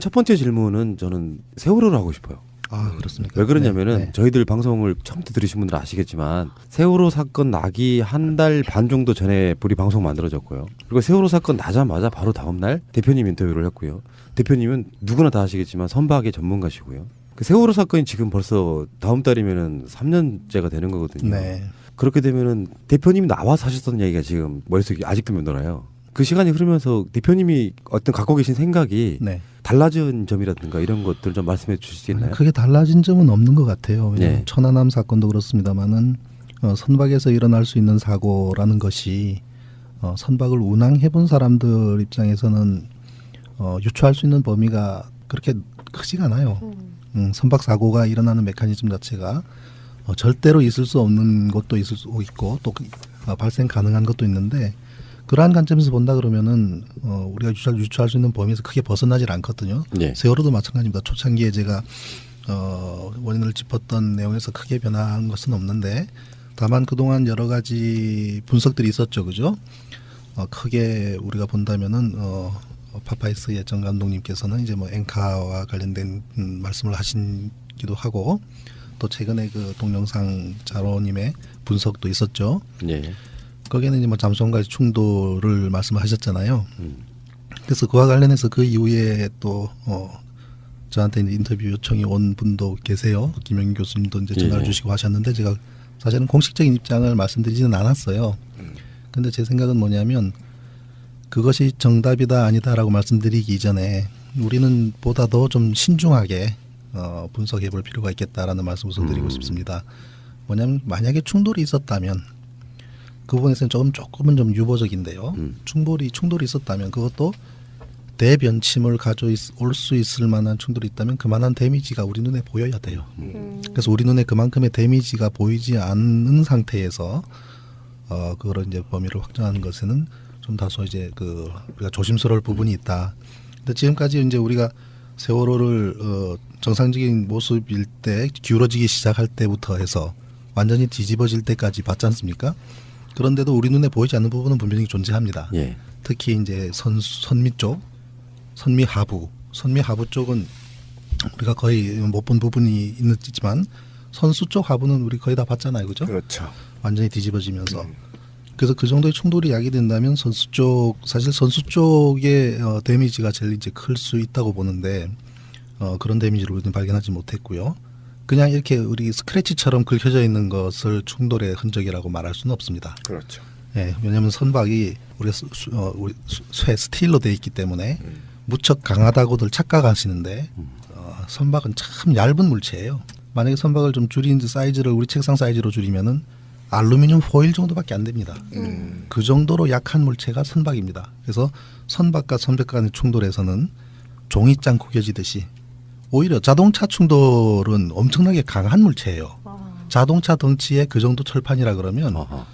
첫 번째 질문은 저는 세월호를 하고 싶어요. 아 그렇습니까? 왜 그러냐면은 네, 네. 저희들 방송을 처음부터 들으신 분들은 아시겠지만 세월호 사건 나기 한 달 반 정도 전에 우리 방송 만들어졌고요. 그리고 세월호 사건 나자마자 바로 다음 날 대표님 인터뷰를 했고요. 대표님은 누구나 다 아시겠지만 선박의 전문가시고요. 그 세월호 사건이 지금 벌써 다음 달이면은 3년째가 되는 거거든요. 네. 그렇게 되면은 대표님이 나와서 하셨던 얘기가 지금 머릿속에 아직도 맴돌아요. 그 시간이 흐르면서 대표님이 어떤 갖고 계신 생각이 네. 달라진 점이라든가 이런 것들 좀 말씀해 주실 수 있나요? 크게 달라진 점은 없는 것 같아요. 네. 천안함 사건도 그렇습니다만은 어, 선박에서 일어날 수 있는 사고라는 것이 어, 선박을 운항해 본 사람들 입장에서는 어, 유추할 수 있는 범위가 그렇게 크지가 않아요. 음, 선박 사고가 일어나는 메커니즘 자체가 어, 절대로 있을 수 없는 것도 있을 수 있고 또 그- 어, 발생 가능한 것도 있는데 그러한 관점에서 본다 그러면은 어, 우리가 유추할, 유추할 수 있는 범위에서 크게 벗어나질 않거든요. 네. 세월호도 마찬가지입니다. 초창기에 제가 어, 원인을 짚었던 내용에서 크게 변한 것은 없는데 다만 그동안 여러 가지 분석들이 있었죠, 그죠? 어, 크게 우리가 본다면은 어, 어, 파파이스 예정 감독님께서는 이제 뭐 엔카와 관련된 음, 말씀을 하신기도 하고 또 최근에 그 동영상 자로님의 분석도 있었죠. 네. 거기에는 이제 뭐 잠수함과의 충돌을 말씀하셨잖아요. 음. 그래서 그와 관련해서 그 이후에 또 어, 저한테 인터뷰 요청이 온 분도 계세요. 김영인 교수님도 이제 전화를 예. 주시고 하셨는데 제가 사실은 공식적인 입장을 말씀드리지는 않았어요. 근데 제 생각은 뭐냐면 그것이 정답이다 아니다라고 말씀드리기 이전에 우리는 보다 더 좀 신중하게 어, 분석해 볼 필요가 있겠다라는 말씀을 드리고 음. 싶습니다. 뭐냐면 만약에 충돌이 있었다면 그 부분에서는 조금 조금은 좀 유보적인데요. 음. 충돌이 충돌이 있었다면 그것도 대변침을 가져 올 수 있을 만한 충돌이 있다면 그만한 데미지가 우리 눈에 보여야 돼요. 그래서 우리 눈에 그만큼의 데미지가 보이지 않는 상태에서 어 그걸 이제 범위를 확정하는 것에는 좀 다소 이제 그 우리가 조심스러울 부분이 있다. 근데 지금까지 이제 우리가 세월호를 어 정상적인 모습일 때 기울어지기 시작할 때부터 해서 완전히 뒤집어질 때까지 봤지 않습니까? 그런데도 우리 눈에 보이지 않는 부분은 분명히 존재합니다. 예. 특히 이제 선 선미 쪽, 선미 하부, 선미 하부 쪽은 우리가 거의 못 본 부분이 있지만 선수 쪽 하부는 우리 거의 다 봤잖아요, 그죠? 그렇죠. 완전히 뒤집어지면서 그래서 그 정도의 충돌이 야기된다면 선수 쪽 사실 선수 쪽의 어, 데미지가 제일 이제 클 수 있다고 보는데 어, 그런 데미지를 우리는 발견하지 못했고요. 그냥 이렇게 우리 스크래치처럼 긁혀져 있는 것을 충돌의 흔적이라고 말할 수는 없습니다. 그렇죠. 예, 왜냐하면 선박이 우리 수, 수- 어, 우리 수- 쇠 스틸로 돼 있기 때문에 무척 강하다고들 착각하시는데 어, 선박은 참 얇은 물체예요. 만약에 선박을 좀 줄인 사이즈를 우리 책상 사이즈로 줄이면은 알루미늄 호일 정도밖에 안 됩니다. 그 정도로 약한 물체가 선박입니다. 그래서 선박과 선박 간의 충돌에서는 종이장 구겨지듯이 오히려 자동차 충돌은 엄청나게 강한 물체예요. 자동차 덩치에 그 정도 철판이라 그러면 아하.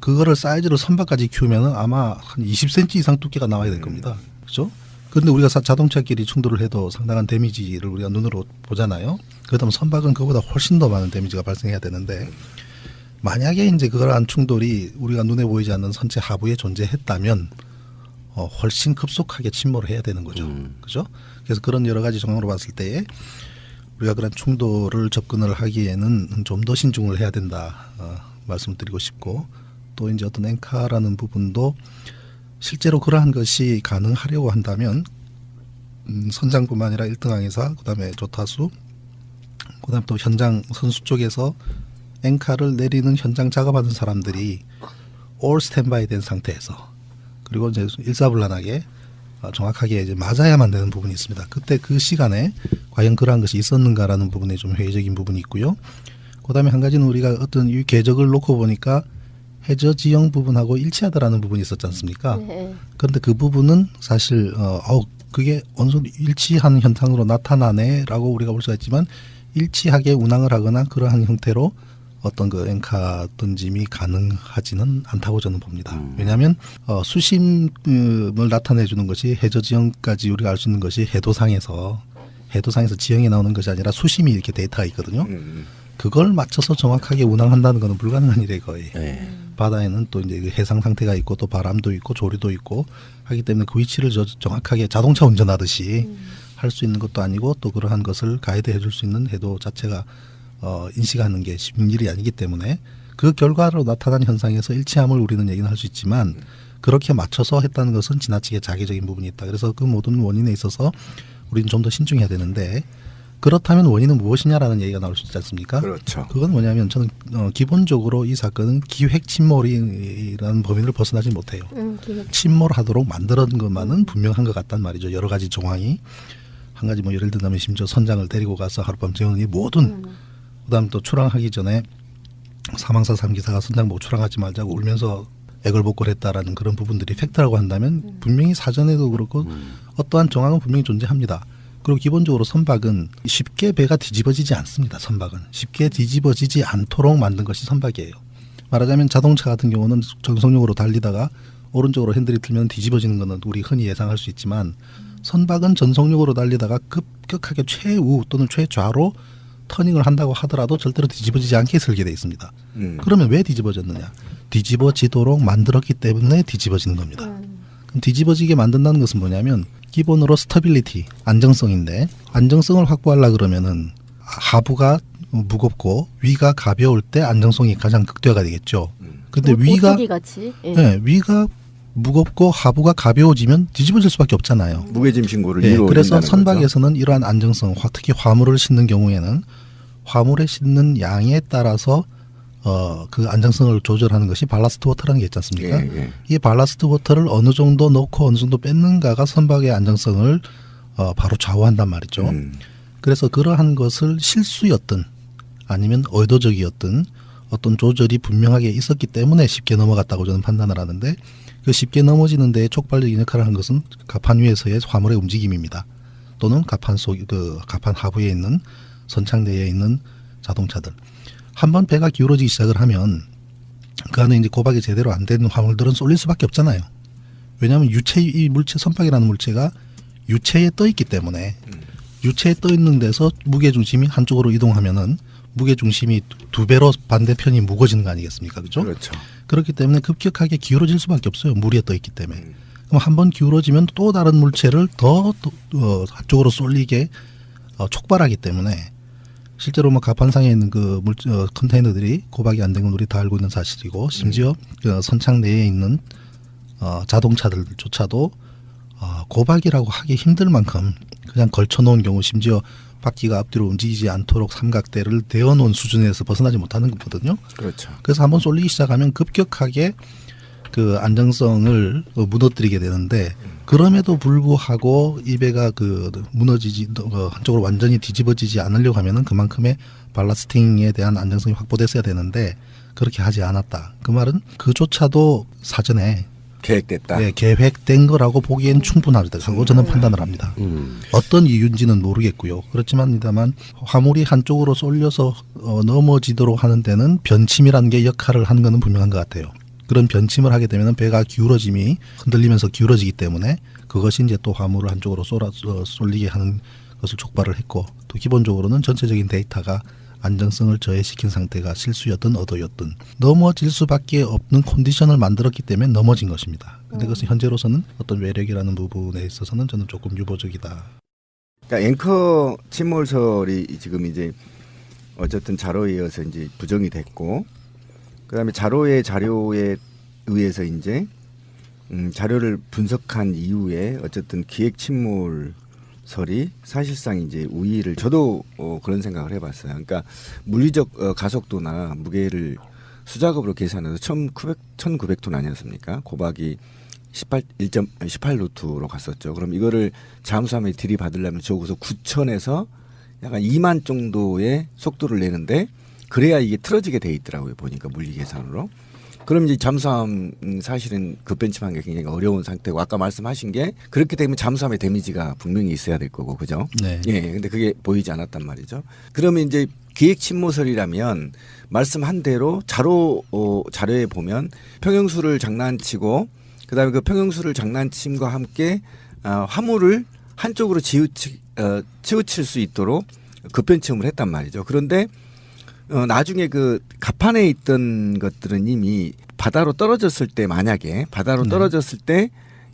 그거를 사이즈로 선박까지 키우면은 아마 한 20cm 이상 두께가 나와야 될 겁니다. 그죠? 그런데 우리가 사- 자동차끼리 충돌을 해도 상당한 데미지를 우리가 눈으로 보잖아요. 그렇다면 선박은 그보다 훨씬 더 많은 데미지가 발생해야 되는데 만약에 이제 그러한 충돌이 우리가 눈에 보이지 않는 선체 하부에 존재했다면 어, 훨씬 급속하게 침몰을 해야 되는 거죠. 음. 그죠? 그래서 그런 여러 가지 정황으로 봤을 때에 우리가 그런 충돌을 접근을 하기에는 좀 더 신중을 해야 된다 어, 말씀을 드리고 싶고 또 이제 어떤 엔카라는 부분도 실제로 그러한 것이 가능하려고 한다면 음, 선장뿐만 아니라 1등항에서 그다음에 조타수 그다음 또 현장 선수 쪽에서 엔카를 내리는 현장 작업하는 사람들이 올 스탠바이 된 상태에서 그리고 이제 일사불란하게 어, 정확하게 이제 맞아야만 되는 부분이 있습니다. 그때 그 시간에 과연 그러한 것이 있었는가라는 부분에 좀 회의적인 부분이 있고요. 그다음에 한 가지는 우리가 어떤 이 궤적을 놓고 보니까 해저 지형 부분하고 일치하다라는 부분이 있었지 않습니까? 네. 그런데 그 부분은 사실 어, 어 그게 어느 정도 일치한 현상으로 나타나네라고 우리가 볼 수가 있지만 일치하게 운항을 하거나 그러한 형태로 어떤 그 엔카 던짐이 가능하지는 않다고 저는 봅니다. 왜냐하면 어, 수심을 나타내 주는 것이 해저 지형까지 우리가 알 수 있는 것이 해도상에서 해도상에서 지형이 나오는 것이 아니라 수심이 이렇게 데이터가 있거든요. 음. 그걸 맞춰서 정확하게 운항한다는 것은 불가능한 일에 거의. 예. 바다에는 또 이제 그 해상 상태가 있고 또 바람도 있고 조류도 있고 하기 때문에 그 위치를 저- 정확하게 자동차 운전하듯이 할수 있는 것도 아니고 또 그러한 것을 가이드해 줄 수 있는 해도 자체가 어, 인식하는 게 쉬운 일이 아니기 때문에 그 결과로 나타난 현상에서 일치함을 우리는 얘기는 할 수 있지만 그렇게 맞춰서 했다는 것은 지나치게 자기적인 부분이 있다. 그래서 그 모든 원인에 있어서 우리는 좀 더 신중해야 되는데 그렇다면 원인은 무엇이냐라는 얘기가 나올 수 있지 않습니까? 그렇죠. 그건 뭐냐면 저는 어, 기본적으로 이 사건은 기획 침몰이라는 범인을 벗어나지 못해요. 음. 침몰하도록 만들었는 것만은 분명한 것 같단 말이죠. 여러 가지 정황이 한 가지 뭐 예를 들자면 심지어 선장을 데리고 가서 하룻밤 재우는 이 모든 그다음 또 출항하기 전에 사망사 삼기사가 선장 보고 출항하지 말자고 울면서 애걸복걸했다라는 그런 부분들이 팩트라고 한다면 분명히 사전에도 그렇고 어떠한 정황은 분명히 존재합니다. 그리고 기본적으로 선박은 쉽게 배가 뒤집어지지 않습니다. 선박은 쉽게 뒤집어지지 않도록 만든 것이 선박이에요. 말하자면 자동차 같은 경우는 정성력으로 달리다가 오른쪽으로 핸들이 틀면 뒤집어지는 것은 우리 흔히 예상할 수 있지만 선박은 전속력으로 달리다가 급격하게 최우 또는 최좌로 터닝을 한다고 하더라도 절대로 뒤집어지지 않게 설계되어 있습니다. 음. 그러면 왜 뒤집어졌느냐? 뒤집어지도록 만들었기 때문에 뒤집어지는 겁니다. 음. 그럼 뒤집어지게 만든다는 것은 뭐냐면 기본으로 스타빌리티, 안정성인데 안정성을 확보하려 그러면은 하부가 무겁고 위가 가벼울 때 안정성이 가장 극대화가 되겠죠. 근데 오- 위가. 예. 네, 위가 무겁고 하부가 가벼워지면 뒤집어질 수밖에 없잖아요. 무게짐 신고를 예, 이루어 그래서 거죠. 선박에서는 이러한 안정성, 화- 특히 화물을 싣는 경우에는 화물에 싣는 양에 따라서 어, 그 안정성을 조절하는 것이 발라스트 워터라는 게 있지 않습니까? 예, 예. 이 발라스트 워터를 어느 정도 넣고 어느 정도 뺏는가가 선박의 안정성을 어, 바로 좌우한단 말이죠. 음. 그래서 그러한 것을 실수였든 아니면 의도적이었든 어떤 조절이 분명하게 있었기 때문에 쉽게 넘어갔다고 저는 판단을 하는데 그 쉽게 넘어지는 데에 촉발적인 역할을 한 것은 갑판 위에서의 화물의 움직임입니다. 또는 갑판 속, 그 갑판 하부에 있는 선창대에 있는 자동차들. 한번 배가 기울어지기 시작을 하면 그 안에 이제 고박이 제대로 안 되는 화물들은 쏠릴 수밖에 없잖아요. 왜냐하면 유체 이 물체 선박이라는 물체가 유체에 떠 있기 때문에 유체에 떠 있는 데서 무게 중심이 한쪽으로 이동하면은 무게 중심이 두 배로 반대편이 무거워지는 거 아니겠습니까? 그죠? 그렇죠. 그렇기 때문에 급격하게 기울어질 수밖에 없어요. 물에 떠 있기 때문에. 음. 그럼 한 번 기울어지면 또 다른 물체를 더 또, 어, 한쪽으로 쏠리게 어, 촉발하기 때문에 실제로 뭐 가판상에 있는 그 물, 어, 컨테이너들이 고박이 안 된 건 우리 다 알고 있는 사실이고 심지어 그 선창 내에 있는 어, 자동차들조차도 어, 고박이라고 하기 힘들 만큼 그냥 걸쳐놓은 경우 심지어 바퀴가 앞뒤로 움직이지 않도록 삼각대를 대어놓은 수준에서 벗어나지 못하는 거거든요. 그렇죠. 그래서 한번 쏠리기 시작하면 급격하게 그 안정성을 어, 무너뜨리게 되는데 그럼에도 불구하고 이 배가 그 무너지지 어, 한쪽으로 완전히 뒤집어지지 않으려고 하면은 그만큼의 발라스팅에 대한 안정성이 확보됐어야 되는데 그렇게 하지 않았다. 그 말은 그조차도 사전에 계획됐다. 예, 계획된 거라고 보기엔 충분하다고 저는 판단을 합니다. 음. 어떤 이유인지는 모르겠고요. 그렇지만이다만 화물이 한쪽으로 쏠려서 어, 넘어지도록 하는 데는 변침이라는 게 역할을 하는 것은 분명한 것 같아요. 그런 변침을 하게 되면 배가 기울어짐이 흔들리면서 기울어지기 때문에 그것이 이제 또 화물을 한쪽으로 쏠아 어, 쏠리게 하는 것을 촉발을 했고 또 기본적으로는 전체적인 데이터가 안정성을 저해시킨 상태가 실수였든 의도였든 넘어질 수밖에 없는 컨디션을 만들었기 때문에 넘어진 것입니다. 근데 그것은 현재로서는 어떤 외력이라는 부분에 있어서는 저는 조금 유보적이다. 그러니까 앵커 침몰설이 지금 이제 어쨌든 자료에 의해서 이제 부정이 됐고 그다음에 자료의 자료에 의해서 이제 음, 자료를 분석한 이후에 어쨌든 기획 침몰 설이 사실상 이제 우위를 저도 어, 그런 생각을 해봤어요. 그러니까 물리적 어, 가속도나 무게를 수작업으로 계산해서 1900, 1900톤 아니었습니까? 고박이 18, 1점, 18루트로 갔었죠. 그럼 이거를 잠수함에 들이받으려면 저기서 9천에서 약간 2만 정도의 속도를 내는데 그래야 이게 틀어지게 돼 있더라고요. 보니까 물리 계산으로. 그럼 이제 잠수함 음, 사실은 급벤치만 게 굉장히 어려운 상태고 아까 말씀하신 게 그렇게 되면 잠수함의 데미지가 분명히 있어야 될 거고 그죠? 네. 예, 근데 그게 보이지 않았단 말이죠. 그러면 이제 기획 침모설이라면 말씀한 대로 자료 어, 자료에 보면 평형수를 장난치고 그다음에 그 평형수를 장난침과 함께 어, 화물을 한쪽으로 지우치 어, 치우칠 수 있도록 급변침을 했단 말이죠. 그런데 어, 나중에 그 갑판에 있던 것들은 이미 바다로 떨어졌을 때 만약에 바다로 네. 떨어졌을 때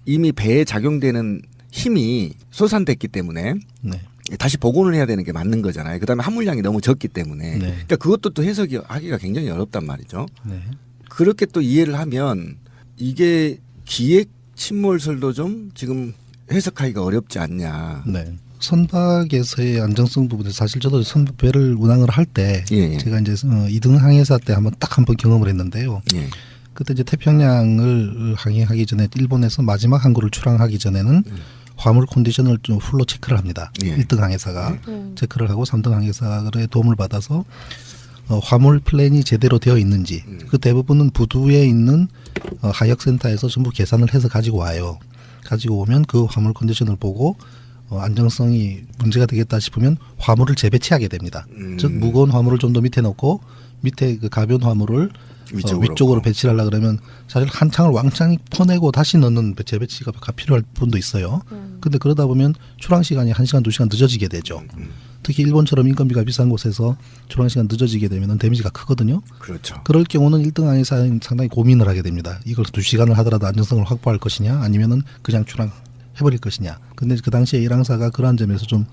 이미 배에 작용되는 힘이 솟아됐기 때문에 네. 다시 복원을 해야 되는 게 맞는 거잖아요. 그다음에 함물량이 너무 적기 때문에 네. 그러니까 그것도 또 해석이 하기가 굉장히 어렵단 말이죠. 네. 그렇게 또 이해를 하면 이게 기획 침몰설도 좀 지금 해석하기가 어렵지 않냐. 네. 선박에서의 안정성 부분에서 사실 저도 선배를 운항을 할때 예, 예. 제가 이제 어, 이등 항해사 때 한번 딱 한 번 경험을 했는데요. 예. 그때 이제 태평양을 항해하기 전에 일본에서 마지막 항구를 출항하기 전에는 화물 컨디션을 좀 풀로 체크를 합니다. 예. 일 1등 항해사가 음. 체크를 하고 3등 항해사의 도움을 받아서 어, 화물 플랜이 제대로 되어 있는지 음. 그 대부분은 부두에 있는 어, 하역센터에서 전부 계산을 해서 가지고 와요. 가지고 오면 그 화물 컨디션을 보고 어, 안정성이 문제가 되겠다 싶으면 화물을 재배치하게 됩니다. 음. 즉 무거운 화물을 좀 더 밑에 넣고 밑에 그 가벼운 화물을 위쪽으로. 어, 위쪽으로 배치를 하려 그러면 사실 한 창을 왕창 퍼내고 다시 넣는 재배치가 필요할 분도 있어요. 음. 근데 그러다 보면 출항 시간이 한시간두시간 늦어지게 되죠. 특히 일본처럼 인건비가 비싼 곳에서 출항 시간 늦어지게 되면 데미지가 크거든요. 그렇죠. 그럴 경우는 일등 항해사는 상당히 고민을 하게 됩니다. 이걸 두시간을 하더라도 안정성을 확보할 것이냐 아니면은 그냥 출항 해버릴 것이냐. 근데 그 당시에 일항사가 그러한 점에서 좀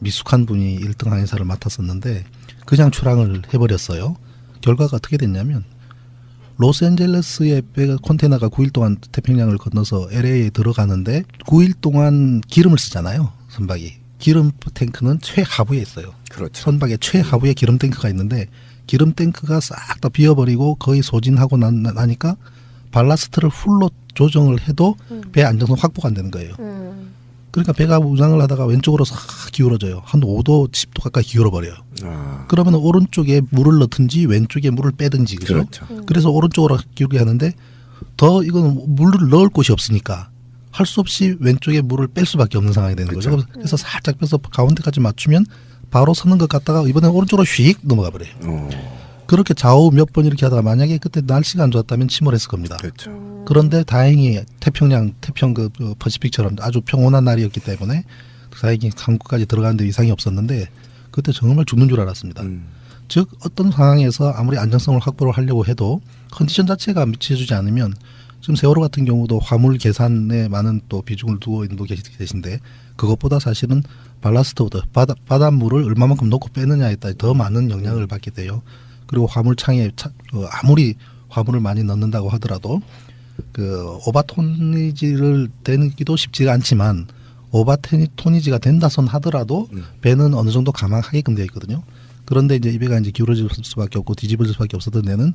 미숙한 분이 일등 항해사를 맡았었는데 그냥 출항을 해버렸어요. 결과가 어떻게 됐냐면 로스앤젤레스의 컨테이너가 9일 동안 태평양을 건너서 LA에 들어가는데 9일 동안 기름을 쓰잖아요. 선박이. 기름 탱크는 최하부에 있어요. 그렇죠. 선박의 최하부에 기름 탱크가 있는데 기름 탱크가 싹 다 비어버리고 거의 소진하고 나, 나니까 발라스트를 풀로 조정을 해도 배 안정성 확보가 안 되는 거예요. 음. 그러니까 배가 운항을 하다가 왼쪽으로 싹 기울어져요. 한 5도, 10도 가까이 기울어 버려요. 아, 그러면 오른쪽에 물을 넣든지 왼쪽에 물을 빼든지 그죠? 그렇죠. 그래서 오른쪽으로 기울게 하는데 더 이건 물을 넣을 곳이 없으니까 할 수 없이 왼쪽에 물을 뺄 수밖에 없는 상황이 되는 거죠. 그렇죠. 그래서 살짝 빼서 가운데까지 맞추면 바로 서는 것 같다가 이번에 오른쪽으로 휙 넘어가 버려요. 어, 그렇게 좌우 몇 번 이렇게 하다가 만약에 그때 날씨가 안 좋았다면 침몰했을 겁니다. 그렇죠. 그런데 다행히 태평양 태평 그 어, 퍼시픽처럼 아주 평온한 날이었기 때문에 다행히 한국까지 들어가는데 이상이 없었는데 그때 정말 죽는 줄 알았습니다. 음, 즉 어떤 상황에서 아무리 안정성을 확보를 하려고 해도 컨디션 자체가 미쳐주지 않으면 지금 세월호 같은 경우도 화물 계산에 많은 또 비중을 두고 있는 분 계신데 그것보다 사실은 발라스트보다 바다, 바닷물을 얼마만큼 넣고 빼느냐에 따라 더 많은 영향을 받게 돼요. 그리고 화물창에 차- 어, 아무리 화물을 많이 넣는다고 하더라도 그 오바토니지를 되기도 쉽지가 않지만 오바토니지가 된다 손 하더라도 배는 어느 정도 감항하게끔 되어 있거든요. 그런데 이제 이 배가 이제 기울어질 수밖에 없고 뒤집어질 수밖에 없었던 데는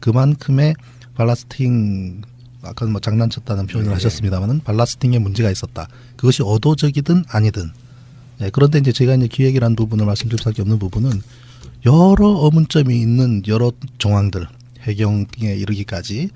그만큼의 발라스팅 아까 뭐 장난쳤다는 표현을 네. 하셨습니다만은 발라스팅에 문제가 있었다. 그것이 어도적이든 아니든. 예, 그런데 이제 제가 이제 기획이라는 부분을 말씀드릴 수밖에 없는 부분은 여러 어문점이 있는 여러 정황들 해경에 이르기까지